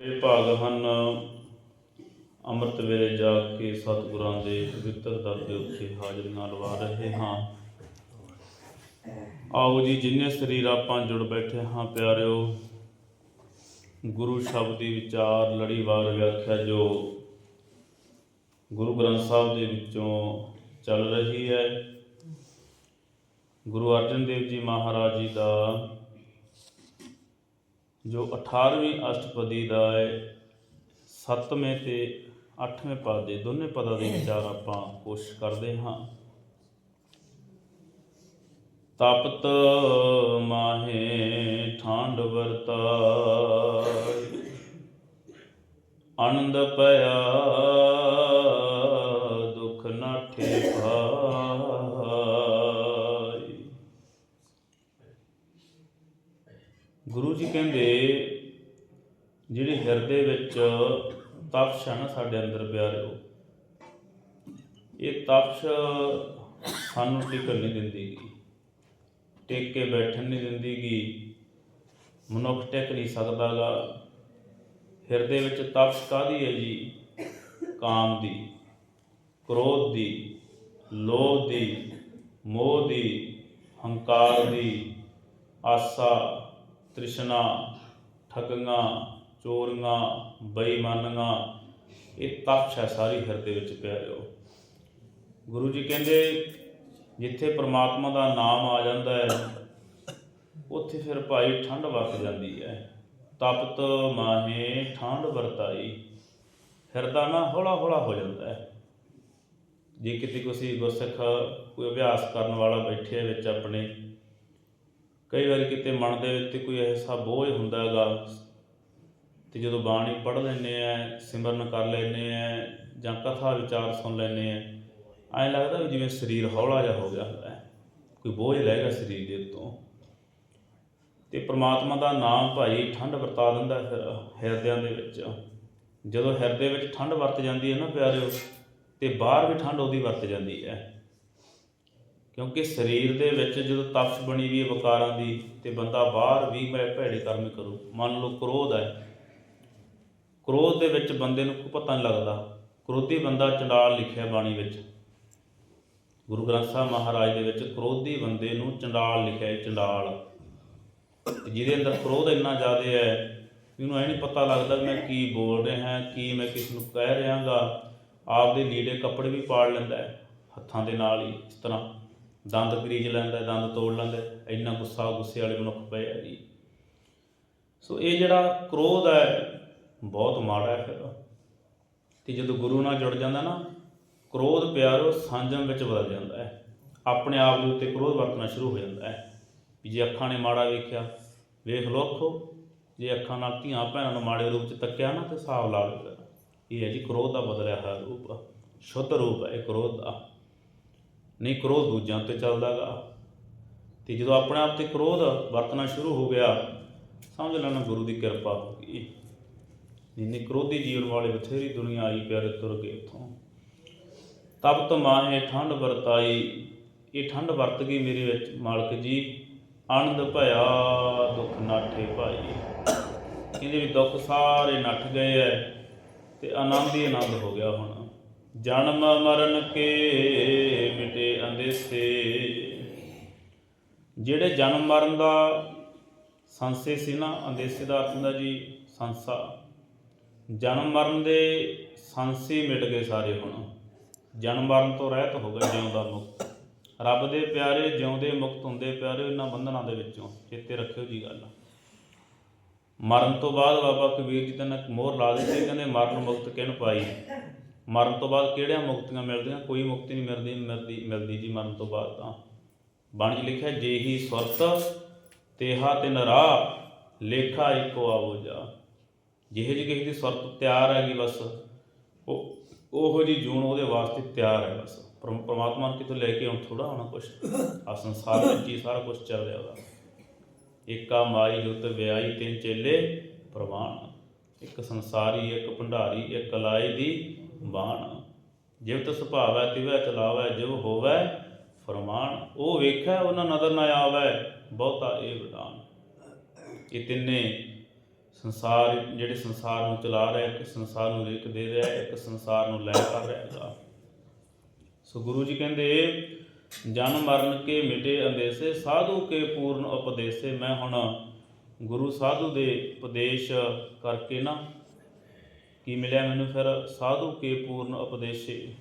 ਇਹ ਭਾਗ ਹਨ, ਅੰਮ੍ਰਿਤ ਵੇਲੇ ਜਾ ਕੇ ਸਤਿਗੁਰਾਂ ਦੇ ਪਵਿੱਤਰ ਦਰ ਦੇ ਉੱਤੇ ਹਾਜ਼ਰੀਆਂ ਲਵਾ ਰਹੇ ਹਾਂ। ਆਓ ਜੀ, ਜਿੰਨੇ ਸਰੀਰ ਆਪਾਂ ਜੁੜ ਬੈਠੇ ਹਾਂ, ਪਿਆਰਿਓ, ਗੁਰੂ ਸ਼ਬਦ ਦੀ ਵਿਚਾਰ ਲੜੀਵਾਰ ਵਿਆਖਿਆ ਜੋ ਗੁਰੂ ਗ੍ਰੰਥ ਸਾਹਿਬ ਦੇ ਵਿੱਚੋਂ ਚੱਲ ਰਹੀ ਹੈ। ਗੁਰੂ ਅਰਜਨ ਦੇਵ ਜੀ ਮਹਾਰਾਜ ਜੀ ਦਾ ਜੋ 18ਵੀਂ ਅਸ਼ਟਪਦੀ ਦਾ ਹੈ 7ਵੇਂ ਤੇ 8ਵੇਂ ਪਦ ਦੇ ਦੋਨੇ ਪਦਾਂ ਦੇ ਵਿਚਾਰ ਆਪਾਂ ਕੋਸ਼ਿਸ਼ ਕਰਦੇ ਹਾਂ। ਤਪਤ ਮਾਹੇ ਠਾਂਡ ਵਰਤਾ ਆਨੰਦ ਪਿਆ ਗੁਰੂ ਜੀ ਕਹਿੰਦੇ, ਜਿਹੜੀ ਹਿਰਦੇ ਵਿੱਚ ਤਪਸ਼ ਹੈ ਨਾ ਸਾਡੇ ਅੰਦਰ ਪਿਆਰਿਓ, ਇਹ ਤਪਸ਼ ਸਾਨੂੰ ਟਿਕਣ ਨਹੀਂ ਦਿੰਦੀ ਗੀ, ਟਿਕ ਕੇ ਬੈਠਣ ਨਹੀਂ ਦਿੰਦੀ ਗੀ, ਮਨੁੱਖ ਟਿਕ ਨਹੀਂ ਸਕਦਾਗਾ ਹਿਰਦੇ ਵਿੱਚ ਤਪਸ਼ ਕਾਦੀ ਹੈ ਜੀ? ਕਾਮ ਦੀ, ਕ੍ਰੋਧ ਦੀ, ਲੋਭ ਦੀ, ਮੋਹ ਦੀ, ਹੰਕਾਰ ਦੀ, ਆਸਾ ਤ੍ਰਿਸ਼ਨਾ ਠਗੀਆਂ ਚੋਰੀਆਂ, ਬੇਈਮਾਨੀਆਂ, ਇਹ ਤਪਸ਼ ਹੈ ਸਾਰੀ ਹਿਰਦੇ ਵਿੱਚ ਪਿਆਰਿਓ। ਗੁਰੂ ਜੀ ਕਹਿੰਦੇ, ਜਿੱਥੇ ਪ੍ਰਮਾਤਮਾ ਦਾ ਨਾਮ ਆ ਜਾਂਦਾ ਹੈ, ਉੱਥੇ ਫਿਰ ਭਾਈ ਠੰਡ ਵਰਤ ਜਾਂਦੀ ਹੈ। ਤਪਤ ਮਾਹੇ ਠੰਡ ਵਰਤਾਈ, ਹਿਰਦਾ ਨਾ ਹੌਲਾ ਹੌਲਾ ਹੋ ਜਾਂਦਾ ਹੈ। ਜੇ ਕਿਤੇ ਕੋਈ ਗੁਰਸਿੱਖ ਕੋਈ ਅਭਿਆਸ ਕਰਨ ਵਾਲਾ ਬੈਠੇ ਵਿੱਚ ਆਪਣੇ ਕਈ ਵਾਰੀ ਕਿਤੇ ਮਨ ਦੇ ਵਿੱਚ ਕੋਈ ਐਸਾ ਬੋਝ ਹੁੰਦਾ ਹੈਗਾ, ਤੇ ਜਦੋਂ ਬਾਣੀ ਪੜ੍ਹ ਲੈਂਦੇ ਆ, ਸਿਮਰਨ ਕਰ ਲੈਂਦੇ ਆ, ਜਾਂ ਕਥਾ ਵਿਚਾਰ ਸੁਣ ਲੈਂਦੇ ਆ, ਐਂ ਲੱਗਦਾ ਵੀ ਜਿਵੇਂ ਸਰੀਰ ਹੌਲਾ ਜਿਹਾ ਹੋ ਗਿਆ ਹੁੰਦਾ ਹੈ, ਕੋਈ ਬੋਝ ਲੈ ਗਿਆ ਸਰੀਰ ਦੇ ਉੱਤੋਂ। ਤੇ ਪ੍ਰਮਾਤਮਾ ਦਾ ਨਾਮ ਭਾਈ ਠੰਡ ਵਰਤਾ ਦਿੰਦਾ ਫਿਰ ਹਿਰਦਿਆਂ ਦੇ ਵਿੱਚ। ਜਦੋਂ ਹਿਰਦੇ ਵਿੱਚ ਠੰਡ ਵਰਤ ਜਾਂਦੀ ਹੈ ਨਾ ਪਿਆਰਿਓ, ਤੇ ਬਾਹਰ ਵੀ ਠੰਡ ਉਹਦੀ ਵਰਤ ਜਾਂਦੀ ਹੈ। ਕਿਉਂਕਿ ਸਰੀਰ ਦੇ ਵਿੱਚ ਜਦੋਂ ਤਪਸ਼ ਬਣੀ ਵੀ ਹੈ ਵਿਕਾਰਾਂ ਦੀ ਤੇ ਬੰਦਾ ਬਾਹਰ ਵੀ ਮੈਂ ਭੈੜੇ ਕਰਮ ਕਰੂ, ਮੰਨ ਲਓ ਕ੍ਰੋਧ ਹੈ। ਕ੍ਰੋਧ ਦੇ ਵਿੱਚ ਬੰਦੇ ਨੂੰ ਕੋਈ ਪਤਾ ਨਹੀਂ ਲੱਗਦਾ। ਕ੍ਰੋਧੀ ਬੰਦਾ ਚੰਡਾਲ ਲਿਖਿਆ ਬਾਣੀ ਵਿੱਚ। ਗੁਰੂ ਗ੍ਰੰਥ ਸਾਹਿਬ ਮਹਾਰਾਜ ਦੇ ਵਿੱਚ ਕ੍ਰੋਧੀ ਬੰਦੇ ਨੂੰ ਚੰਡਾਲ ਲਿਖਿਆ ਹੈ, ਚੰਡਾਲ। ਜਿਹਦੇ ਅੰਦਰ ਕ੍ਰੋਧ ਇੰਨਾ ਜ਼ਿਆਦਾ ਹੈ, ਵੀ ਉਹਨੂੰ ਐ ਨਹੀਂ ਪਤਾ ਲੱਗਦਾ ਮੈਂ ਕੀ ਬੋਲ ਰਿਹਾ ਕੀ ਮੈਂ ਕਿਸ ਨੂੰ ਕਹਿ ਰਿਹਾਗਾ। ਆਪਦੇ ਲੀੜੇ ਕੱਪੜੇ ਵੀ ਪਾੜ ਲੈਂਦਾ ਹੱਥਾਂ ਦੇ ਨਾਲ ਹੀ, ਇਸ ਤਰ੍ਹਾਂ। ਦੰਦ ਕਰੀਜ ਲੈਂਦਾ, ਦੰਦ ਤੋੜ ਲੈਂਦਾ, ਇੰਨਾ ਗੁੱਸਾ ਗੁੱਸੇ ਵਾਲੇ ਮਨੁੱਖ ਪਏ ਆ ਜੀ। ਸੋ ਇਹ ਜਿਹੜਾ ਕ੍ਰੋਧ ਹੈ, ਬਹੁਤ ਮਾੜਾ ਹੈ ਫਿਰ। ਤੇ ਜਦੋਂ ਗੁਰੂ ਨਾਲ ਜੁੜ ਜਾਂਦਾ ਨਾ, ਕ੍ਰੋਧ ਪਿਆਰੋ ਸਾਂਝਮ ਵਿੱਚ ਬਦਲ ਜਾਂਦਾ ਹੈ। ਆਪਣੇ ਆਪ ਦੇ ਉੱਤੇ ਕ੍ਰੋਧ ਵਰਤਣਾ ਸ਼ੁਰੂ ਹੋ ਜਾਂਦਾ ਹੈ। ਵੀ ਜੇ ਅੱਖਾਂ ਨੇ ਮਾੜਾ ਵੇਖਿਆ, ਵੇਖ ਲੋ ਅੱਖੋ। ਜੇ ਅੱਖਾਂ ਨਾਲ ਧੀਆਂ ਭੈਣਾਂ ਨੂੰ ਮਾੜੇ ਰੂਪ 'ਚ ਤੱਕਿਆ ਨਾ, ਤੇ ਹਿਸਾਬ ਲਾ ਲਓ ਇਹ ਹੈ ਜੀ ਕ੍ਰੋਧ ਦਾ ਬਦਲਿਆ ਹੋਇਆ ਰੂਪ। ਸ਼ੁੱਧ ਰੂਪ ਹੈ ਇਹ ਕ੍ਰੋਧ ਦਾ। ਨਹੀਂ, ਕ੍ਰੋਧ ਦੂਜਿਆਂ ਤੇ ਚੱਲਦਾਗਾ। ਤੇ ਜਦੋਂ ਆਪਣੇ ਆਪ ਤੇ ਕ੍ਰੋਧ ਵਰਤਣਾ ਸ਼ੁਰੂ ਹੋ ਗਿਆ, ਸਮਝ ਲੈਣਾ ਗੁਰੂ ਦੀ ਕਿਰਪਾ ਹੋ ਗਈ। ਨਹੀਂ ਕ੍ਰੋਧੀ ਜੀਵਨ ਵਾਲੇ ਬਥੇਰੀ ਦੁਨੀਆ ਆਈ ਪਿਆਰੇ ਤੁਰ ਗਏ ਇਥੋਂ। ਤਬ ਤੋਂ ਮਾਹੇ ਠੰਡ ਵਰਤਾਈ, ਇਹ ਠੰਡ ਵਰਤ ਗਈ ਮੇਰੇ ਵਿੱਚ, ਮਾਲਕ ਜੀ। ਆਨੰਦ ਭਇਆ, ਦੁੱਖ ਨਾਠੇ ਭਾਈ। ਇਹਦੇ ਵੀ ਦੁੱਖ ਸਾਰੇ ਨੱਠ ਗਏ ਐ, ਤੇ ਆਨੰਦ ਹੀ ਆਨੰਦ ਹੋ ਗਿਆ ਹੁਣ। ਜਨਮ ਮਰਨ ਕੇ ਮਿਟੇ ਅੰਦੇਸੇ। ਜਿਹੜੇ ਜਨਮ ਮਰਨ ਦਾ ਸੰਸੇ ਸੀ ਨਾ, ਅੰਦੇਸੇ ਦਾ ਅਰਥ ਹੁੰਦਾ ਜੀ ਸੰਸਾ। ਜਨਮ ਮਰਨ ਦੇ ਸੰਸੇ ਮਿਟ ਗਏ ਸਾਰੇ ਹੁਣ। ਜਨਮ ਮਰਨ ਤੋਂ ਰਹਿਤ ਹੋ ਗਏ ਜਿਉਂਦਾ ਮੁਕਤ। ਰੱਬ ਦੇ ਪਿਆਰੇ ਜਿਉਂਦੇ ਮੁਕਤ ਹੁੰਦੇ ਪਿਆਰੇ ਇਹਨਾਂ ਬੰਧਨਾਂ ਦੇ ਵਿੱਚੋਂ। ਚੇਤੇ ਰੱਖਿਓ ਜੀ ਗੱਲ। ਮਰਨ ਤੋਂ ਬਾਅਦ ਬਾਬਾ ਕਬੀਰ ਜੀ ਨੇ ਮੋਹਰ ਲਾ ਦਿੱਤੀ, ਕਹਿੰਦੇ ਮਰਨ ਮੁਕਤ ਕਿਨ ਪਾਈ? ਮਰਨ ਤੋਂ ਬਾਅਦ ਕਿਹੜੀਆਂ ਮੁਕਤੀਆਂ ਮਿਲਦੀਆਂ? ਕੋਈ ਮੁਕਤੀ ਨਹੀਂ ਮਿਲਦੀ ਮਿਲਦੀ ਮਿਲਦੀ ਜੀ ਮਰਨ ਤੋਂ ਬਾਅਦ ਤਾਂ। ਬਾਣੀ 'ਚ ਲਿਖਿਆ ਜੇ ਹੀ ਸੁਰਤ ਤੇਹਾ ਤਿਨ ਰਾਹ, ਲੇਖਾ ਇੱਕੋ ਆਵੋ ਜਾ। ਜਿਹੇ ਜਿਹੀ ਕਿਸੇ ਦੀ ਸੁਰਤ ਤਿਆਰ ਹੈਗੀ ਬਸ, ਉਹ, ਉਹੋ ਜੀ ਜੂਨ ਉਹਦੇ ਵਾਸਤੇ ਤਿਆਰ ਹੈ ਬਸ। ਪਰਮ- ਪ੍ਰਮਾਤਮਾ ਨੂੰ ਕਿਤੋਂ ਲੈ ਕੇ ਹੁਣ ਥੋੜਾ ਹੋਣਾ ਕੁਛ। ਆ ਸੰਸਾਰ ਵਿੱਚ ਹੀ ਸਾਰਾ ਕੁਝ ਚੱਲ ਰਿਹਾ ਉਹਦਾ ਏਕਾ ਮਾਈ ਜੁਤ ਵਿਆਈ ਤਿੰਨ ਚੇਲੇ, ਪ੍ਰਵਾਨ। ਇੱਕ ਸੰਸਾਰੀ, ਇੱਕ ਭੰਡਾਰੀ, ਇੱਕ ਲਾਏ ਦੀ ਬਾਣ। ਜਿਵ ਤ ਸੁਭਾਵੈ ਤਿਵੈ ਚਲਾਵੈ ਜਿਵ ਹੋਵੈ ਫਰਮਾਨ। ਉਹ ਵੇਖੈ, ਉਹਨਾਂ ਨਦਰ ਨਾ ਆਵੈ, ਬਹੁਤਾ ਇਹ ਵਿਦਾਨ ਇਹ ਤਿੰਨੇ ਸੰਸਾਰ, ਜਿਹੜੇ ਸੰਸਾਰ ਨੂੰ ਚਲਾ ਰਿਹਾ, ਇੱਕ ਸੰਸਾਰ ਨੂੰ ਰਿਕ ਦੇ ਰਿਹਾ, ਇੱਕ ਸੰਸਾਰ ਨੂੰ ਲੈ ਕਰ ਰਿਹਾ ਹੈਗਾ। ਸੋ ਗੁਰੂ ਜੀ ਕਹਿੰਦੇ, ਜਨ ਮਰਨ ਕੇ ਮਿਟੇ ਅੰਦੇਸੇ, ਸਾਧੂ ਕੇ ਪੂਰਨ ਉਪਦੇਸੇ। ਮੈਂ ਹੁਣ ਗੁਰੂ ਸਾਧੂ ਦੇ ਉਪਦੇਸ਼ ਕਰਕੇ ਨਾ ਕੀ ਮਿਲਿਆ ਮੈਨੂੰ ਫਿਰ? ਸਾਧੂ ਕੇ ਪੂਰਨ ਉਪਦੇਸ਼ੇ।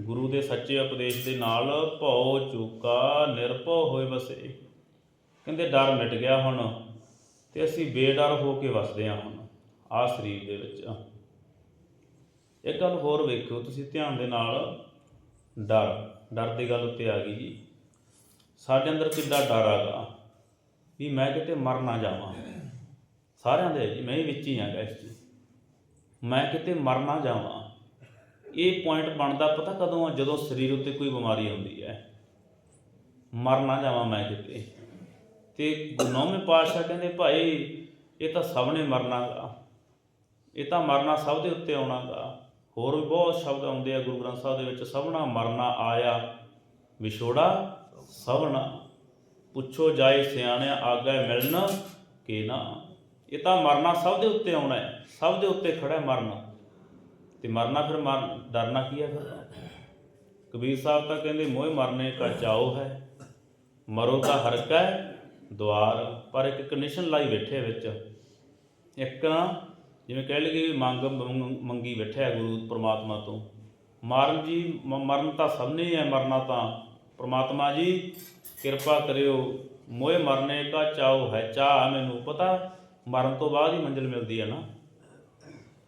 ਗੁਰੂ ਦੇ ਸੱਚੇ ਉਪਦੇਸ਼ ਦੇ ਨਾਲ ਭਉ ਚੁਕਾ ਨਿਰਭਉ ਹੋਏ ਵਸੇ। ਕਹਿੰਦੇ ਡਰ ਮਿਟ ਗਿਆ ਹੁਣ ਤੇ ਅਸੀਂ ਬੇਡਰ ਹੋ ਕੇ ਵਸਦੇ ਹਾਂ ਹੁਣ, ਆ ਸਰੀਰ ਦੇ ਵਿੱਚ। ਇੱਕ ਗੱਲ ਹੋਰ ਵੇਖਿਓ ਤੁਸੀਂ ਧਿਆਨ ਦੇ ਨਾਲ। ਡਰ ਡਰ ਦੀ ਗੱਲ ਉੱਤੇ ਆ ਗਈ ਜੀ। ਸਾਡੇ ਅੰਦਰ ਕਿੱਡਾ ਡਰ ਆਗਾ ਵੀ ਮੈਂ ਕਿਤੇ ਮਰ ਨਾ ਜਾਵਾਂ। ਸਾਰਿਆਂ ਦੇ ਜੀ, ਮੈਂ ਹੀ ਵਿੱਚ ਹੀ ਆਂਗਾ ਇਸ ਚੀਜ਼ ਮੈਂ ਕਿਤੇ ਮਰ ਨਾ ਜਾਵਾਂ। ਇਹ ਪੁਆਇੰਟ ਬਣਦਾ ਪਤਾ ਕਦੋਂ ਆ? ਜਦੋਂ ਸਰੀਰ ਉੱਤੇ ਕੋਈ ਬਿਮਾਰੀ ਆਉਂਦੀ ਹੈ। ਮਰ ਨਾ ਜਾਵਾਂ ਮੈਂ ਕਿਤੇ। ਤੇ ਗੁਰਨੌਵੇਂ ਪਾਤਸ਼ਾਹ ਕਹਿੰਦੇ, ਭਾਈ, ਇਹ ਤਾਂ ਸਭ ਨੇ ਮਰਨਾਗਾ ਇਹ ਤਾਂ ਮਰਨਾ ਸਭ ਦੇ ਉੱਤੇ ਆਉਣਾਗਾ ਹੋਰ ਵੀ ਬਹੁਤ ਸ਼ਬਦ ਆਉਂਦੇ ਆ ਗੁਰੂ ਗ੍ਰੰਥ ਸਾਹਿਬ ਦੇ ਵਿੱਚ, ਸਭਨਾ ਮਰਨਾ ਆਇਆ, ਵਿਛੋੜਾ ਸਭਨਾ। ਪੁੱਛੋ ਜਾਏ ਸਿਆਣਿਆ, ਆਗੇ ਮਿਲਣਾ ਕਿ ਨਾ। ਇਹ ਤਾਂ ਮਰਨਾ ਸਭ ਦੇ ਉੱਤੇ ਆਉਣਾ ਹੈ, ਸਭ ਦੇ ਉੱਤੇ ਖੜਾ ਹੈ ਮਰਨਾ। ਤੇ ਮਰਨਾ ਫਿਰ ਮਰ, ਡਰਨਾ ਕੀ ਹੈ ਫਿਰ? ਕਬੀਰ ਸਾਹਿਬ ਤਾਂ ਕਹਿੰਦੇ ਮੋਹ ਮਰਨੇ ਕਾ ਚਾਓ ਹੈ। ਮਰੋ ਤਾਂ ਹਰਕੈ ਦੁਆਰ ਪਰ ਇੱਕ ਕੰਡੀਸ਼ਨ ਲਾਈ ਬੈਠੇ ਵਿੱਚ। ਇੱਕ ਜਿਵੇਂ ਕਹਿ ਲਈਏ ਮੰਗ, ਮੰਗੀ ਬੈਠਿਆ ਗੁਰੂ, ਪ੍ਰਮਾਤਮਾ ਤੋਂ। ਮਰਨ ਜੀ ਮਰਨ ਤਾਂ ਸਭ ਨੇ ਹੈ ਮਰਨਾ ਤਾਂ। ਪ੍ਰਮਾਤਮਾ ਜੀ, ਕਿਰਪਾ ਕਰਿਓ, ਮੋਏ ਮਰਨੇ ਕਾ ਚਾਓ ਹੈ, ਚਾਹ ਮੈਨੂੰ, ਪਤਾ? ਮਰਨ ਤੋਂ ਬਾਅਦ ਹੀ ਮੰਜ਼ਿਲ ਮਿਲਦੀ ਹੈ ਨਾ।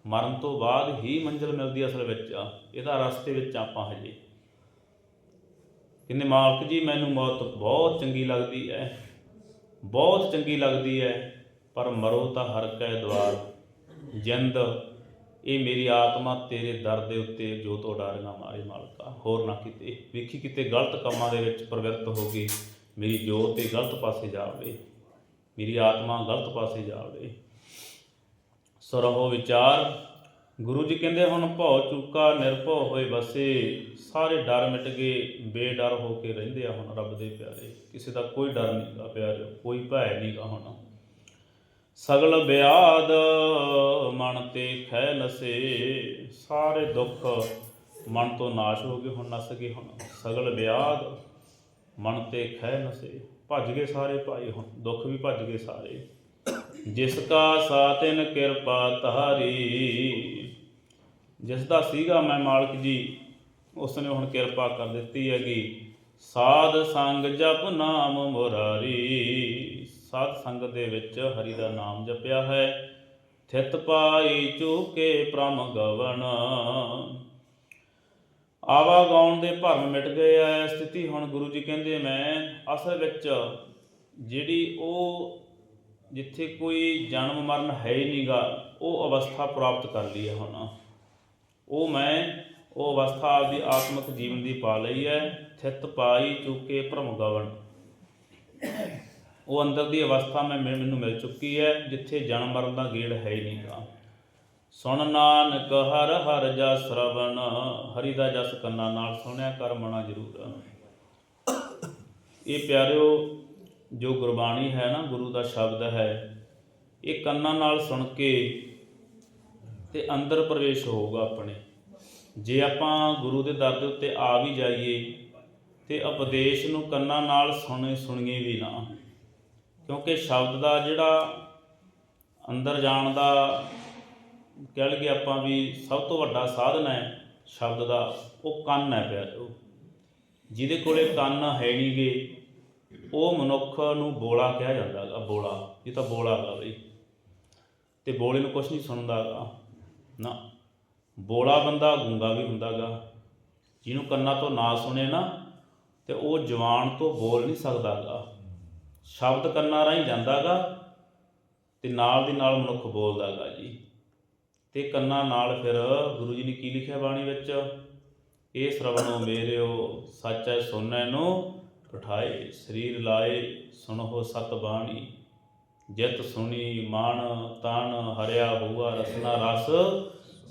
ਮਰਨ ਤੋਂ ਬਾਅਦ ਹੀ ਮੰਜ਼ਿਲ ਮਿਲਦੀ ਅਸਲ ਵਿੱਚ। ਇਹਦਾ ਰਸਤੇ ਵਿੱਚ ਆਪਾਂ ਹਜੇ। ਕਹਿੰਦੇ, ਮਾਲਕ ਜੀ, ਮੈਨੂੰ ਮੌਤ ਬਹੁਤ ਚੰਗੀ ਲੱਗਦੀ ਹੈ। ਬਹੁਤ ਚੰਗੀ ਲੱਗਦੀ ਹੈ, ਪਰ ਮਰੋ ਤਾਂ ਹਰ ਕੈ ਦਵਾਰ। ਜਿੰਦ, ਇਹ ਮੇਰੀ ਆਤਮਾ ਤੇਰੇ ਦਰ ਦੇ ਉੱਤੇ ਜੋ ਤੋਂ ਡਾਰੀਆਂ ਮਾਰੇ ਮਾਲਕਾ। ਹੋਰ ਨਾ ਕਿਤੇ। ਵੇਖੀ ਕਿਤੇ ਗਲਤ ਕੰਮਾਂ ਦੇ ਵਿੱਚ ਪ੍ਰਵਿਰਤ ਹੋ ਗਈ ਮੇਰੀ ਜੋਤ ਤੇ ਗਲਤ ਪਾਸੇ ਜਾਵੇ ਮੇਰੀ ਆਤਮਾ ਗਲਤ ਪਾਸੇ ਜਾਵੇ ਸੋ ਵਿਚਾਰ, ਗੁਰੂ ਜੀ ਕਹਿੰਦੇ ਹੁਣ ਭਉ ਚੁੱਕਾ ਨਿਰਭਉ ਹੋਏ ਵਸੇ। ਸਾਰੇ ਡਰ ਮਿਟ ਗਏ, ਬੇਡਰ ਹੋ ਕੇ ਰਹਿੰਦੇ ਆ ਹੁਣ ਰੱਬ ਦੇ ਪਿਆਰੇ। ਕਿਸੇ ਦਾ ਕੋਈ ਡਰ ਨਹੀਂਗਾ ਪਿਆਰੇ ਕੋਈ ਭੈ ਨਹੀਂਗਾ ਹੁਣ। ਸਗਲ ਬਿਆਦ ਮਨ ਤੇ ਖੈ ਨਸੇ। ਸਾਰੇ ਦੁੱਖ ਮਨ ਤੋਂ ਨਾਸ਼ ਹੋ ਗਏ, ਹੁਣ ਨਸ ਗਏ ਹੁਣ। ਸਗਲ ਬਿਆਦ ਮਨ ਤੇ ਖੈ ਨਸੇ ਭੱਜ ਗਏ ਸਾਰੇ ਭਾਈ ਦੁੱਖ ਵੀ ਭੱਜ ਗਏ ਸਾਰੇ। ਜਿਸ ਕਾ ਸਾਤਿਨ ਕਿਰਪਾ ਤਹਾਰੀ ਜਿਸ ਦਾ ਸੀਗਾ ਮੈਂ ਮਾਲਕ ਜੀ ਉਸ ਨੇ ਹੁਣ ਕਿਰਪਾ ਕਰ ਦਿੱਤੀ ਹੈਗੀ। ਸਾਧ ਸੰਗ ਜਪ ਨਾਮ ਮੁਰਾਰੀ, ਸਾਧ ਸੰਗਤ ਦੇ ਵਿੱਚ ਹਰੀ ਦਾ ਨਾਮ ਜਪਿਆ ਹੈ। ਥਿਤ ਪਾਈ ਚੂਕੇ ਪ੍ਰਮ ਗਵਨ ਆਵਾਗਾਉਣ ਦੇ ਭਰਮ ਮਿਟ ਗਏ ਐ, ਸਥਿਤੀ ਹੁਣ ਗੁਰੂ ਜੀ ਕਹਿੰਦੇ ਮੈਂ ਅਸਲ ਵਿੱਚ ਜਿਹੜੀ ਉਹ ਜਿੱਥੇ ਕੋਈ ਜਨਮ ਮਰਨ ਹੈ ਹੀ ਨਹੀਂਗਾ ਉਹ ਅਵਸਥਾ ਪ੍ਰਾਪਤ ਕਰ ਲਈ ਹੈ ਹੁਣ। ਉਹ ਮੈਂ ਉਹ ਅਵਸਥਾ ਆਪਦੀ ਆਤਮਿਕ ਜੀਵਨ ਦੀ ਪਾ ਲਈ ਹੈ ਥਿਤ ਪਾਈ, ਚੁੱਕੇ, ਭਰਮ ਗਵਣ। ਉਹ ਅੰਦਰ ਦੀ ਅਵਸਥਾ ਮੈਂ ਮੈਂ- ਮੈਨੂੰ ਮਿਲ ਚੁੱਕੀ ਹੈ ਜਿੱਥੇ ਜਨਮ ਮਰਨ ਦਾ ਗੇੜ ਹੈ ਹੀ ਨਹੀਂਗਾ ਸੁਣ ਨਾਨਕ ਹਰ ਹਰ ਜਸ ਸਰਵਣ ਹਰੀ ਦਾ ਜਸ ਕੰਨਾਂ ਨਾਲ ਸੁਣਿਆ ਕਰ ਮਨਾ ਜ਼ਰੂਰ। ਇਹ ਪਿਆਰਿਓ, ਜੋ ਗੁਰਬਾਣੀ ਹੈ ਨਾ, ਗੁਰੂ ਦਾ ਸ਼ਬਦ ਹੈ, ਇਹ ਕੰਨਾਂ ਨਾਲ ਸੁਣ ਕੇ ਤੇ ਅੰਦਰ ਪ੍ਰਵੇਸ਼ ਹੋਊਗਾ ਆਪਣੇ। ਜੇ ਆਪਾਂ ਗੁਰੂ ਦੇ ਦਰ ਦੇ ਉੱਤੇ ਆ ਵੀ ਜਾਈਏ, ਤੇ ਉਪਦੇਸ਼ ਨੂੰ ਕੰਨਾਂ ਨਾਲ ਸੁਣੇ, ਸੁਣੀਏ ਵੀ ਨਾ। ਕਿਉਂਕਿ ਸ਼ਬਦ ਦਾ ਜਿਹੜਾ ਅੰਦਰ ਜਾਣ ਦਾ ਕਹਿ ਲਈਏ ਆਪਾਂ ਵੀ ਸਭ ਤੋਂ ਵੱਡਾ ਸਾਧਨ ਹੈ ਸ਼ਬਦ ਦਾ, ਉਹ ਕੰਨ ਹੈ ਪਿਆਰਿਓ ਜਿਹਦੇ ਕੋਲੇ ਕੰਨ ਹੈ ਨਹੀਂਗੇ ਉਹ ਮਨੁੱਖ ਨੂੰ ਬੋਲਾ ਕਿਹਾ ਜਾਂਦਾ ਹੈਗਾ, ਬੋਲਾ, ਇਹ ਤਾਂ ਬੋਲਾ ਹੈਗਾ ਬਈ। ਤੇ ਬੋਲੇ ਨੂੰ ਕੁਝ ਨਹੀਂ ਸੁਣਦਾ ਹੈਗਾ, ਨਾ। ਬੋਲਾ ਬੰਦਾ ਗੂੰਗਾ ਵੀ ਹੁੰਦਾ ਹੁੰਦਾਗਾ ਜਿਹਨੂੰ ਕੰਨਾਂ ਤੋਂ ਨਾ ਸੁਣੇ ਨਾ, ਤੇ ਉਹ ਜਵਾਨ ਤੋਂ ਬੋਲ ਨਹੀਂ ਸਕਦਾ ਸਕਦਾਗਾ ਸ਼ਬਦ ਕੰਨਾਂ ਰਾਹੀਂ ਜਾਂਦਾ ਜਾਂਦਾਗਾ ਤੇ ਨਾਲ ਦੀ ਨਾਲ ਮਨੁੱਖ ਬੋਲਦਾ ਬੋਲਦਾਗਾ ਜੀ। ਤੇ ਕੰਨਾਂ ਨਾਲ ਫਿਰ ਗੁਰੂ ਜੀ ਨੇ ਕੀ ਲਿਖਿਆ ਬਾਣੀ ਵਿੱਚ? ਇਹ ਸ਼ਰਵਣੋ ਮੇਰਿਓ, ਸੱਚੈ ਸੁਣੈ ਨੂੰ ਪਠਾਏ ਸਰੀਰ ਲਾਏ, ਸੁਣੋ ਸਤ ਬਾਣੀ। ਜਿਤ ਸੁਣੀ ਮਨ ਤਨ ਹਰਿਆ ਹੋਆ ਰਸਨਾ ਰਸ,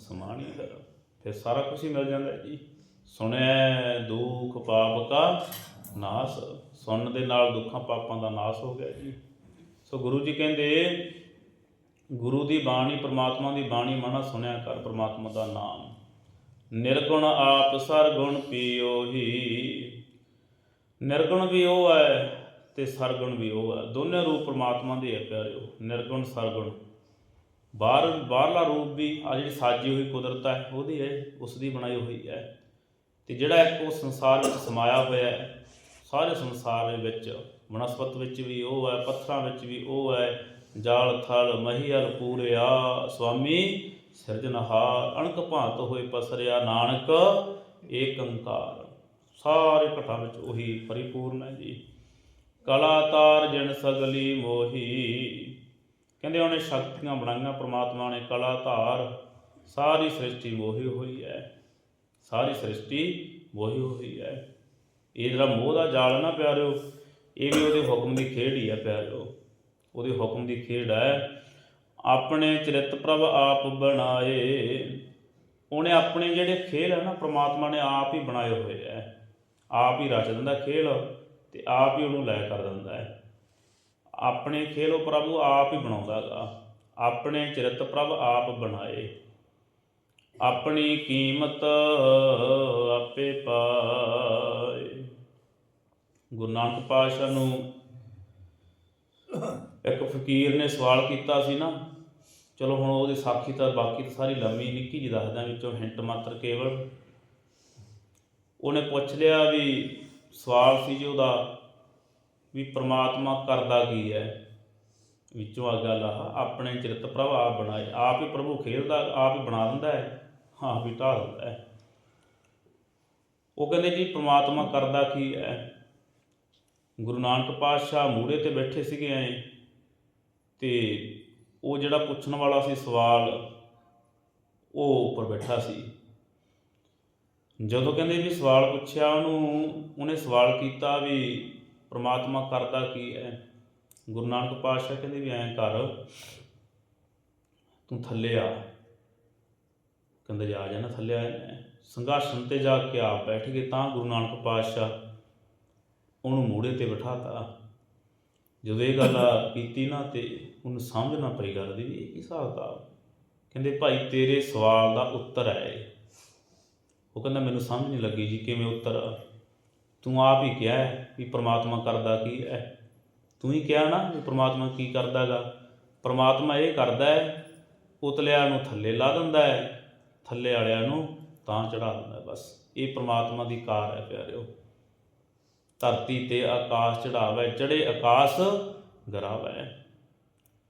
ਸਮਾਣੀ ਫਿਰ ਫਿਰ ਸਾਰਾ ਕੁਝ ਹੀ ਮਿਲ ਜਾਂਦਾ ਜੀ। ਸੁਣਿਆ ਦੁੱਖ ਪਾਪ ਕਾ ਨਾਸ। ਸੁਣਨ ਦੇ ਨਾਲ ਦੁੱਖਾਂ ਪਾਪਾਂ ਦਾ ਨਾਸ ਹੋ ਗਿਆ ਜੀ। ਸੋ ਗੁਰੂ ਜੀ ਕਹਿੰਦੇ ਗੁਰੂ ਦੀ ਬਾਣੀ, ਪ੍ਰਮਾਤਮਾ ਦੀ ਬਾਣੀ ਮਨਾ ਸੁਣਿਆ ਕਰ, ਪ੍ਰਮਾਤਮਾ ਦਾ ਨਾਮ। ਨਿਰਗੁਣ ਆਪ ਸਰਗੁਣ ਪੀਓਹੀ। ਨਿਰਗੁਣ ਵੀ ਉਹ ਹੈ ਤੇ ਸਰਗੁਣ ਵੀ ਉਹ ਹੈ। ਦੋਨੇ ਰੂਪ ਪ੍ਰਮਾਤਮਾ ਦੇ ਹੈ ਪਿਆਰਿਓ। ਨਿਰਗੁਣ, ਸਰਗੁਣ। ਬਾਹਰ, ਬਾਹਰਲਾ ਰੂਪ ਵੀ ਆ ਜਿਹੜੀ ਸਾਜੀ ਹੋਈ ਕੁਦਰਤ ਹੈ, ਉਹਦੀ ਹੈ, ਉਸ ਦੀ ਬਣਾਈ ਹੋਈ ਹੈ। ਤੇ ਜਿਹੜਾ ਇੱਕ ਉਹ ਸੰਸਾਰ ਵਿੱਚ ਸਮਾਇਆ ਹੋਇਆ ਹੈ, ਸਾਰੇ ਸੰਸਾਰ ਦੇ ਵਿੱਚ ਵਨਸਪਤ ਵਿੱਚ ਵੀ ਉਹ ਹੈ, ਪੱਥਰਾਂ ਵਿੱਚ ਵੀ ਉਹ ਹੈ ਜਾਲ ਥਲ ਮਹੀਲ ਪੂਰਿਆ, ਸੁਆਮੀ ਸਿਰਜਣਹਾਰ, ਅਣਕ ਭਾਂਤ ਹੋਏ ਪਸਰਿਆ ਨਾਨਕ ਏਕ ਓੰਕਾਰ ਸਾਰੇ ਘਟਾਂ ਵਿੱਚ ਉਹੀ ਪਰਿਪੂਰਨ ਹੈ ਜੀ। ਕਲਾਤਾਰ ਜਿਨ ਸਗਲੀ ਮੋਹੀ। ਕਹਿੰਦੇ ਉਹਨੇ ਸ਼ਕਤੀਆਂ ਬਣਾਈਆਂ, ਪ੍ਰਮਾਤਮਾ ਨੇ ਕਲਾ ਧਾਰ। ਸਾਰੀ ਸ੍ਰਿਸ਼ਟੀ ਮੋਹੀ ਹੋਈ ਹੈ। ਸਾਰੀ ਸ੍ਰਿਸ਼ਟੀ ਮੋਹੀ ਹੋਈ ਹੈ। ਇਹ ਜਿਹੜਾ ਮੋਹ ਦਾ ਜਾਲ ਨਾ ਪਿਆਰਿਓ, ਇਹ ਵੀ ਉਹਦੇ ਹੁਕਮ ਦੀ ਖੇਡ ਹੀ ਹੈ ਪਿਆਰਿਓ। ਉਹਦੇ ਹੁਕਮ ਦੀ ਖੇਡ ਹੈ। ਆਪਣੇ ਚਰਿਤ ਪ੍ਰਭ ਆਪ ਬਣਾਏ। ਉਹਨੇ ਆਪਣੇ ਜਿਹੜੇ ਖੇਲ ਹੈ ਨਾ, ਪ੍ਰਮਾਤਮਾ ਨੇ ਆਪ ਹੀ ਬਣਾਏ ਹੋਏ ਹੈ। ਆਪ ਹੀ ਰਚ ਦਿੰਦਾ ਖੇਲ ਤੇ ਆਪ ਹੀ ਉਹਨੂੰ ਲੈ ਕਰ ਦਿੰਦਾ ਹੈ। ਆਪਣੇ ਖੇਲ ਉਹ ਪ੍ਰਭੂ ਆਪ ਹੀ ਬਣਾਉਂਦਾ ਗਾ ਆਪਣੇ ਚਰਿਤ ਪ੍ਰਭ ਆਪ ਬਣਾਏ। ਆਪਣੀ ਕੀਮਤ ਆਪੇ ਪਾਏ। ਗੁਰੂ ਨਾਨਕ ਪਾਤਸ਼ਾਹ ਨੂੰ ਇੱਕ ਫਕੀਰ ਨੇ ਸਵਾਲ ਕੀਤਾ ਸੀ ਨਾ, ਚਲੋ ਹੁਣ ਉਹਦੀ ਸਾਖੀ ਤਾਂ ਬਾਕੀ ਤਾਂ ਸਾਰੀ ਲੰਮੀ ਨਿੱਕੀ ਜਿਹੀ ਦੱਸਦਾ ਵਿੱਚੋਂ ਹਿੰਟ ਮਾਤਰ ਕੇਵਲ। ਉਹਨੇ ਪੁੱਛ ਲਿਆ ਵੀ ਸਵਾਲ ਸੀ ਜੀ ਉਹਦਾ ਵੀ ਪ੍ਰਮਾਤਮਾ ਕਰਦਾ ਕੀ ਹੈ? ਵਿੱਚੋਂ ਆ ਗੱਲ ਆ ਆਪਣੇ ਚਰਿਤ ਪ੍ਰਭਾਵ ਬਣਾਏ, ਆਪ ਹੀ ਪ੍ਰਭੂ ਖੇਲਦਾ, ਆਪ ਹੀ ਬਣਾ ਦਿੰਦਾ ਹੈ, ਆਪ ਵੀ ਢਾਲ ਦਿੰਦਾ ਹੈ। ਉਹ ਕਹਿੰਦੇ ਜੀ ਪ੍ਰਮਾਤਮਾ ਕਰਦਾ ਕੀ ਹੈ? ਗੁਰੂ ਨਾਨਕ ਪਾਤਸ਼ਾਹ ਮੂਹਰੇ ਤੇ ਬੈਠੇ ਸੀਗੇ ਐ। ਤੇ ਉਹ ਜਿਹੜਾ ਪੁੱਛਣ ਵਾਲਾ ਸੀ ਸਵਾਲ, ਉਹ ਉੱਪਰ ਬੈਠਾ ਸੀ। ਜਦੋਂ ਕਹਿੰਦੇ ਵੀ ਸਵਾਲ ਪੁੱਛਿਆ ਉਹਨੂੰ, ਉਹਨੇ ਸਵਾਲ ਕੀਤਾ ਵੀ ਪ੍ਰਮਾਤਮਾ ਕਰਦਾ ਕੀ ਹੈ ਗੁਰੂ ਨਾਨਕ ਪਾਤਸ਼ਾਹ ਕਹਿੰਦੇ ਵੀ ਐਂ ਕਰ, ਤੂੰ ਥੱਲੇ ਆ। ਕਹਿੰਦੇ ਜਾ ਜਾ ਨਾ ਥੱਲੇ ਆ। ਸੰਘਾਸਣ ਤੇ ਜਾ ਕੇ ਆਪ ਬੈਠ ਗਏ ਤਾਂ ਗੁਰੂ ਨਾਨਕ ਪਾਤਸ਼ਾਹ ਉਹਨੂੰ ਮੂੜੇ ਤੇ ਬਿਠਾਤਾ। ਜਦੋਂ ਇਹ ਗੱਲ ਕੀਤੀ ਨਾ ਤੇ ਉਹਨੂੰ ਸਮਝ ਨਾ ਪਈ ਗੱਲ ਦੀ ਵੀ ਇਹ ਕੀ ਹਿਸਾਬ ਦਾ ਕਹਿੰਦੇ ਭਾਈ ਤੇਰੇ ਸਵਾਲ ਦਾ ਉੱਤਰ ਹੈ ਇਹ। ਉਹ ਕਹਿੰਦਾ ਮੈਨੂੰ ਸਮਝ ਨਹੀਂ ਲੱਗੀ ਜੀ ਕਿਵੇਂ ਉੱਤਰ ਤੂੰ ਆਪ ਹੀ ਕਿਹਾ ਹੈ ਵੀ ਪ੍ਰਮਾਤਮਾ ਕਰਦਾ ਕੀ ਹੈ। ਤੂੰ ਹੀ ਕਿਹਾ ਨਾ ਵੀ ਪ੍ਰਮਾਤਮਾ ਕੀ ਕਰਦਾਗਾ। ਪ੍ਰਮਾਤਮਾ ਇਹ ਕਰਦਾ ਹੈ ਉਤਲਿਆਂ ਨੂੰ ਥੱਲੇ ਲਾ ਦਿੰਦਾ ਹੈ, ਥੱਲੇ ਵਾਲਿਆਂ ਨੂੰ ਤਾਂ ਚੜਾ ਦਿੰਦਾ ਬਸ। ਇਹ ਪ੍ਰਮਾਤਮਾ ਦੀ ਕਾਰ ਹੈ ਪਿਆਰਿਓ। ਧਰਤੀ ਤੇ ਆਕਾਸ਼ ਚੜਾਵੇ ਚੜੇ ਆਕਾਸ਼ ਗਰਾਵੇ।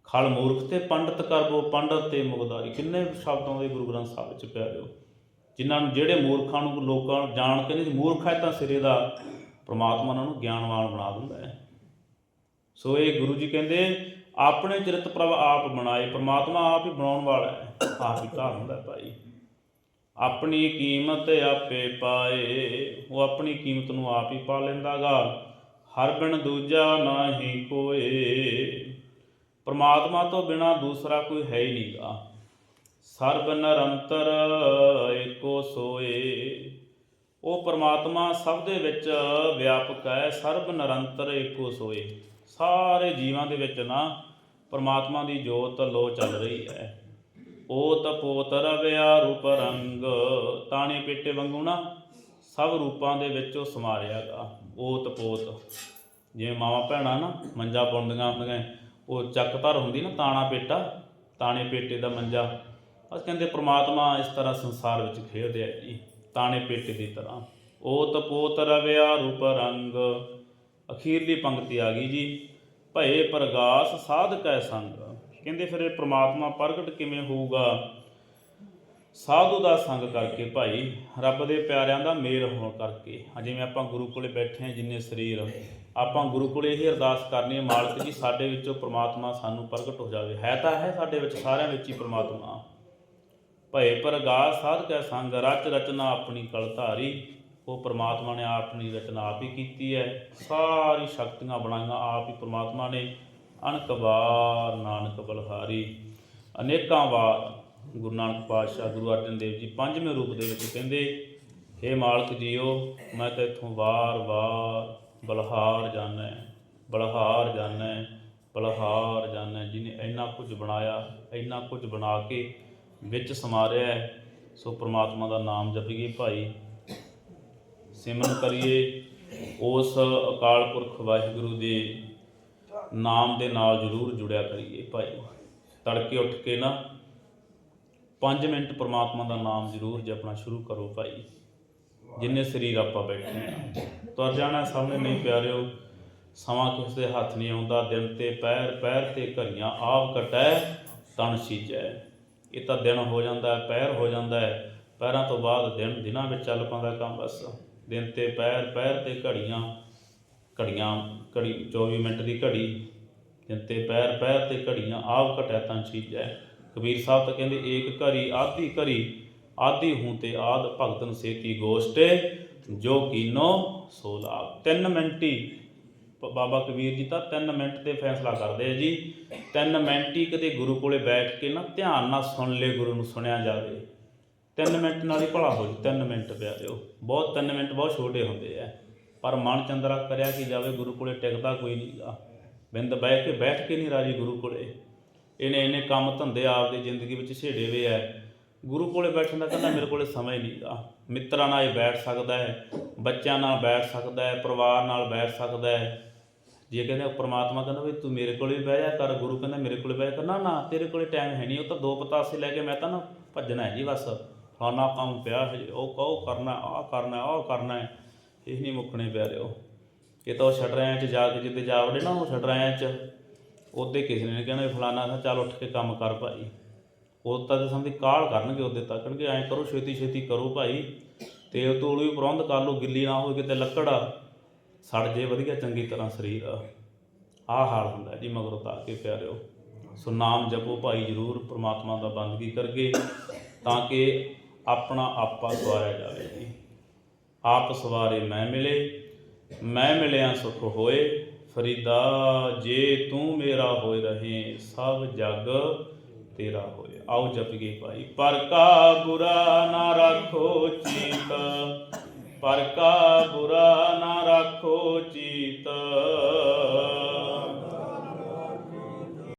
ਖਲ ਮੂਰਖ ਤੇ ਪੰਡਤ ਕਰਬੋ ਪੰਡਤ ਤੇ ਮੁਗਦਾਰੀ ਕਿੰਨੇ ਸ਼ਬਦ ਆਉਂਦੇ ਗੁਰੂ ਗ੍ਰੰਥ ਸਾਹਿਬ ਵਿੱਚ ਪਿਆਰਿਓ ਜਿਨ੍ਹਾਂ ਨੂੰ ਜਿਹੜੇ ਮੂਰਖਾਂ ਨੂੰ ਲੋਕਾਂ ਨੂੰ ਜਾਣ ਕੇ ਨਹੀਂ, ਮੂਰਖ ਹੈ ਤਾਂ ਸਿਰੇ ਦਾ ਪ੍ਰਮਾਤਮਾ ਉਹਨਾਂ ਨੂੰ ਗਿਆਨਵਾਨ ਬਣਾ ਦਿੰਦਾ ਹੈ। ਸੋ ਇਹ ਗੁਰੂ ਜੀ ਕਹਿੰਦੇ, ਆਪਣੇ ਚਰਿਤ ਪ੍ਰਭ ਆਪ ਬਣਾਏ, ਪ੍ਰਮਾਤਮਾ ਆਪ ਹੀ ਬਣਾਉਣ ਵਾਲਾ ਹੈ। ਆਪ ਹੀ ਘਰ ਹੁੰਦਾ ਭਾਈ। ਆਪਣੀ ਕੀਮਤ ਆਪੇ ਪਾਏ, ਉਹ ਆਪਣੀ ਕੀਮਤ ਨੂੰ ਆਪ ਹੀ ਪਾ ਲੈਂਦਾਗਾ ਹਰ ਬਿਨ ਦੂਜਾ ਨਾਹੀ ਕੋਏ। ਪ੍ਰਮਾਤਮਾ ਤੋਂ ਬਿਨਾ ਦੂਸਰਾ ਕੋਈ ਹੈ ਹੀ ਨਹੀਂਗਾ ਸਰਬ ਨਿਰੰਤਰ ਏਕੋ ਸੋਏ। ਉਹ ਪ੍ਰਮਾਤਮਾ ਸਭ ਦੇ ਵਿੱਚ ਵਿਆਪਕ ਹੈ, ਸਰਬ ਨਿਰੰਤਰ ਏਕੋ ਸੋਏ। ਸਾਰੇ ਜੀਵਾਂ ਦੇ ਵਿੱਚ ਨਾ ਪ੍ਰਮਾਤਮਾ ਦੀ ਜੋਤ ਲੋ ਚੱਲ ਰਹੀ ਹੈ। ਓਤ ਪੋਤ ਰਵਿਆ ਰੂਪ ਰੰਗ ਤਾਣੇ ਪੇਟੇ ਵਾਂਗੂ ਨਾ ਸਭ ਰੂਪਾਂ ਦੇ ਵਿੱਚ ਉਹ ਸਮਾ ਓਤ ਪੋਤ ਜਿਵੇਂ ਮਾਵਾ ਭੈਣਾਂ ਨਾ ਮੰਜਾ ਪਾਉਂਦੀਆਂ ਹੁੰਦੀਆਂ ਉਹ ਚੱਕ ਧਰ ਹੁੰਦੀ ਨਾ ਤਾਣਾ ਪੇਟਾ, ਤਾਣੇ ਪੇਟੇ ਦਾ ਮੰਜਾ। ਬਸ ਕਹਿੰਦੇ ਪ੍ਰਮਾਤਮਾ ਇਸ ਤਰ੍ਹਾਂ ਸੰਸਾਰ ਵਿੱਚ ਖੇਡਦੇ ਆ ਜੀ, ਤਾਣੇ ਪੇਟੇ ਦੀ ਤਰ੍ਹਾਂ। ਓਤ ਪੋਤ ਰਵਿਆ ਰੂਪ ਰੰਗ ਅਖੀਰਲੀ ਪੰਕਤੀ ਆ ਗਈ ਜੀ, ਭਏ ਪ੍ਰਗਾਸ ਸਾਧ ਕੈ ਸੰਗ। ਕਹਿੰਦੇ ਫਿਰ ਇਹ ਪ੍ਰਮਾਤਮਾ ਪ੍ਰਗਟ ਕਿਵੇਂ ਹੋਊਗਾ? ਸਾਧੂ ਦਾ ਸੰਗ ਕਰਕੇ ਭਾਈ, ਰੱਬ ਦੇ ਪਿਆਰਿਆਂ ਦਾ ਮੇਲ ਹੋਣ ਕਰਕੇ। ਜਿਵੇਂ ਆਪਾਂ ਗੁਰੂ ਕੋਲੇ ਬੈਠੇ ਹਾਂ, ਜਿੰਨੇ ਸਰੀਰ, ਆਪਾਂ ਗੁਰੂ ਕੋਲੇ ਇਹ ਅਰਦਾਸ ਕਰਨੀ ਹੈ, ਮਾਲਕ ਜੀ, ਸਾਡੇ ਵਿੱਚੋਂ ਪ੍ਰਮਾਤਮਾ ਸਾਨੂੰ ਪ੍ਰਗਟ ਹੋ ਜਾਵੇ। ਹੈ ਤਾਂ ਹੈ ਸਾਡੇ ਵਿੱਚ ਸਾਰਿਆਂ ਵਿੱਚ ਹੀ ਪ੍ਰਮਾਤਮਾ। ਭਏ ਪ੍ਰਗਾਸ ਸਾਧ ਕੈ ਸੰਗ, ਰਚ ਰਚਨਾ ਆਪਣੀ ਕਲ ਧਾਰੀ। ਉਹ ਪ੍ਰਮਾਤਮਾ ਨੇ ਆਪਣੀ ਰਚਨਾ ਆਪ ਹੀ ਕੀਤੀ ਹੈ। ਸਾਰੀ ਸ਼ਕਤੀਆਂ ਬਣਾਈਆਂ, ਆਪ ਹੀ ਪ੍ਰਮਾਤਮਾ ਨੇ ਅਣਕ ਵਾਰ ਨਾਨਕ ਬਲਹਾਰੀ। ਅਨੇਕਾਂ ਵਾਰ ਗੁਰੂ ਨਾਨਕ ਪਾਤਸ਼ਾਹ ਗੁਰੂ ਅਰਜਨ ਦੇਵ ਜੀ ਪੰਜਵੇਂ ਰੂਪ ਦੇ ਵਿੱਚ ਕਹਿੰਦੇ हे ਮਾਲਕ ਜੀਓ, ਮੈਂ ਤਾਂ ਇਥੋਂ ਵਾਰ-ਵਾਰ ਬਲਹਾਰ ਜਾਣਾ ਬਲਹਾਰ ਜਾਣਾ ਬਲਹਾਰ ਜਾਣਾ। ਜਿਹਨੇ ਇੰਨਾ ਕੁਝ ਬਣਾਇਆ, ਇੰਨਾ ਕੁਝ ਬਣਾ ਕੇ ਵਿੱਚ ਸਮਾਰਿਆ ਸੋ ਪ੍ਰਮਾਤਮਾ ਦਾ ਨਾਮ ਜਪੀਏ ਭਾਈ। ਸਿਮਰਨ ਕਰੀਏ, ਉਸ ਅਕਾਲ ਪੁਰਖ ਵਾਹਿਗੁਰੂ ਦੇ ਨਾਮ ਦੇ ਨਾਲ ਜ਼ਰੂਰ ਜੁੜਿਆ ਕਰੀਏ ਭਾਈ। ਤੜਕੇ ਉੱਠ ਕੇ ਨਾ 5 ਮਿੰਟ ਪ੍ਰਮਾਤਮਾ ਦਾ ਨਾਮ ਜ਼ਰੂਰ ਜਪਣਾ ਸ਼ੁਰੂ ਕਰੋ ਭਾਈ। ਜਿੰਨੇ ਸਰੀਰ ਆਪਾਂ ਬੈਠੇ ਆ। ਤੁਰ ਜਾਣਾ ਸਾਹਮਣੇ ਨਹੀਂ ਪਿਆਰਿਓ। ਸਮਾਂ ਕਿਸ ਦੇ ਹੱਥ ਨਹੀਂ ਆਉਂਦਾ। ਦਿਨ ਤੇ ਪੈਰ ਪੈਰ ਤੇ ਘੜੀਆਂ ਆਪ ਕਟੈ, ਤਨ ਸੀਜੈ। ਇਹ ਤਾਂ ਦਿਨ ਹੋ ਜਾਂਦਾ ਹੈ, ਪੈਰ ਹੋ ਜਾਂਦਾ ਹੈ। ਪੈਰਾਂ ਤੋਂ ਬਾਅਦ ਦਿਨ ਦਿਨਾਂ ਵਿੱਚ ਚੱਲ ਪਾਉਂਦਾ ਕੰਮ ਬਸ। ਦਿਨ ਤੇ ਪੈਰ ਪੈਰ ਤੇ ਘੜੀਆਂ ਘੜੀਆਂ ਘੜੀ 24 ਮਿੰਟ ਦੀ ਘੜੀ ਦਿਨ ਪੈਰ ਪੈਰ ਤੇ ਘੜੀਆਂ, ਆਪ ਘਟੈ ਤਨ ਸੀਜੈ ਕਬੀਰ ਸਾਹਿਬ ਤਾਂ ਕਹਿੰਦੇ, ਏਕ ਘੜੀ, ਆਧੀ ਘਰੀ ਆਧੀ ਹੂੰ ਤੇ ਆਦ ਭਗਤਨ ਸੇਤੀ ਗੋਸ਼ਟੇ ਜੋ ਕੀਨੋ ਸੋ ਲਾਭ ਤਿੰਨ ਮਿੰਟ। ਹੀ ਪ- ਬਾਬਾ ਕਬੀਰ ਜੀ ਤਾਂ 3 ਮਿੰਟ ਤੇ ਫੈਸਲਾ ਕਰਦੇ ਆ ਜੀ। 3 ਮਿੰਟ ਹੀ ਕਦੇ ਗੁਰੂ ਕੋਲੇ ਬੈਠ ਕੇ ਨਾ ਧਿਆਨ ਨਾਲ ਸੁਣ ਲੈ, ਗੁਰੂ ਨੂੰ ਸੁਣਿਆ ਜਾਵੇ। 3 ਮਿੰਟ ਨਾਲ ਹੀ ਭਲਾ ਹੋ ਜੀ 3 ਮਿੰਟ ਪਿਆਰਿਓ ਬਹੁਤ 3 ਮਿੰਟ ਬਹੁਤ ਛੋਟੇ ਹੁੰਦੇ ਆ। ਪਰ ਮਨ ਚੰਦਰਾ ਕਰਿਆ ਕਿ ਜਾਵੇ, ਗੁਰੂ ਕੋਲੇ ਟਿਕਦਾ ਕੋਈ ਨਹੀਂਗਾ ਬਿੰਦ ਬਹਿ ਕੇ ਬੈਠ ਕੇ ਨਹੀਂ ਰਾਜੀ ਗੁਰੂ ਕੋਲੇ। ਇਹਨੇ ਇਹਨੇ ਕੰਮ ਧੰਦੇ ਆਪਦੀ ਜ਼ਿੰਦਗੀ ਵਿੱਚ ਛੇੜੇ ਵੇ ਐ ਗੁਰੂ ਕੋਲੇ ਬੈਠਣ ਦਾ ਕਹਿੰਦਾ ਮੇਰੇ ਕੋਲੇ ਸਮਾਂ ਹੀ ਨਹੀਂਗਾ ਮਿੱਤਰਾਂ ਨਾਲ ਹੀ ਬੈਠ ਸਕਦਾ ਹੈ, ਬੱਚਿਆਂ ਨਾਲ ਬੈਠ ਸਕਦਾ ਹੈ, ਪਰਿਵਾਰ ਨਾਲ ਬੈਠ ਸਕਦਾ ਹੈ। ਜੇ ਕਹਿੰਦੇ ਪ੍ਰਮਾਤਮਾ ਕਹਿੰਦਾ ਵੀ ਤੂੰ ਮੇਰੇ ਕੋਲੇ ਬਹਿ ਜਾ ਕਰ, ਗੁਰੂ ਕਹਿੰਦਾ ਮੇਰੇ ਕੋਲੇ ਬਹਿ ਜਾ ਕਰ। ਨਾ ਨਾ, ਤੇਰੇ ਕੋਲੇ ਟਾਈਮ ਹੈ ਨਹੀਂ, ਉਹ ਤਾਂ ਦੋ ਪਤਾਸੇ ਲੈ ਕੇ ਮੈਂ ਤਾਂ ਨਾ ਭੱਜਣਾ ਹੈ ਜੀ ਬਸ। ਫਲਾਣਾ ਕੰਮ ਪਿਆ ਹੈ, ਉਹ ਕਹੋ ਕਰਨਾ, ਆਹ ਕਰਨਾ ਉਹ ਕਰਨਾ ਹੈ। ਇਹ ਨਹੀਂ ਮੁੱਕਣੇ ਪਿਆ ਰਿਓ ਇਹ ਤਾਂ ਉਹ ਛਟਰਿਆਂ 'ਚ ਜਾ ਕੇ ਜਿੱਦੇ ਜਾ ਵੜੇ ਨਾ, ਉਹ ਛਟਰਿਆਂ 'ਚ, ਉਹਦੇ ਕਿਸੇ ਨੇ ਕਹਿਣਾ ਵੀ ਫਲਾਣਾ ਤਾਂ ਚੱਲ ਉੱਠ ਕੇ ਕੰਮ ਕਰ ਭਾਈ। ਉਹ ਤਾਂ ਤੇ ਸਮਝੀ ਕਾਲ ਕਰਨਗੇ ਉਹਦੇ ਤੱਕ ਕਿ ਐਂ ਕਰੋ, ਛੇਤੀ ਛੇਤੀ ਕਰੋ ਭਾਈ। ਤੇਲ ਤੂਲ ਵੀ ਪ੍ਰਬੰਧ ਕਰ ਲਓ, ਗਿੱਲੀ ਨਾ ਹੋਵੇ ਕਿਤੇ ਲੱਕੜ ਆ। ਸੜ ਜੇ ਵਧੀਆ, ਚੰਗੀ ਤਰ੍ਹਾਂ ਸਰੀਰ ਆ। ਆਹ ਹਾਲ ਹੁੰਦਾ ਜੀ ਮਗਰੋਂ ਤਾਂ ਕੇ ਪਿਆਰਿਓ ਸੋ ਨਾਮ ਜਪੋ ਭਾਈ ਜਰੂਰ, ਪ੍ਰਮਾਤਮਾ ਦਾ ਬੰਦਗੀ ਕਰਕੇ ਤਾਂ ਕਿ ਆਪਣਾ ਆਪਾ ਸਵਾਰਿਆ ਜਾਵੇ ਜੀ। ਆਪ ਸਵਾਰੇ ਮੈਂ ਮਿਲੇ, ਮੈਂ ਮਿਲਿਆ ਸੁਖ ਹੋਏ। ਫਰੀਦਾ, ਜੇ ਤੂੰ ਮੇਰਾ ਹੋਏ ਰਹੇ, ਸਭ ਜਗ ਤੇਰਾ ਹੋਏ। ਆਓ ਜਪੀਏ ਭਾਈ। ਪਰ ਕਾ ਬੁਰਾ ਨਾ ਰੱਖੋ ਚੀਤ, ਪਰ ਕਾ ਬੁਰਾ ਨਾ ਰੱਖੋ ਚੀਤ।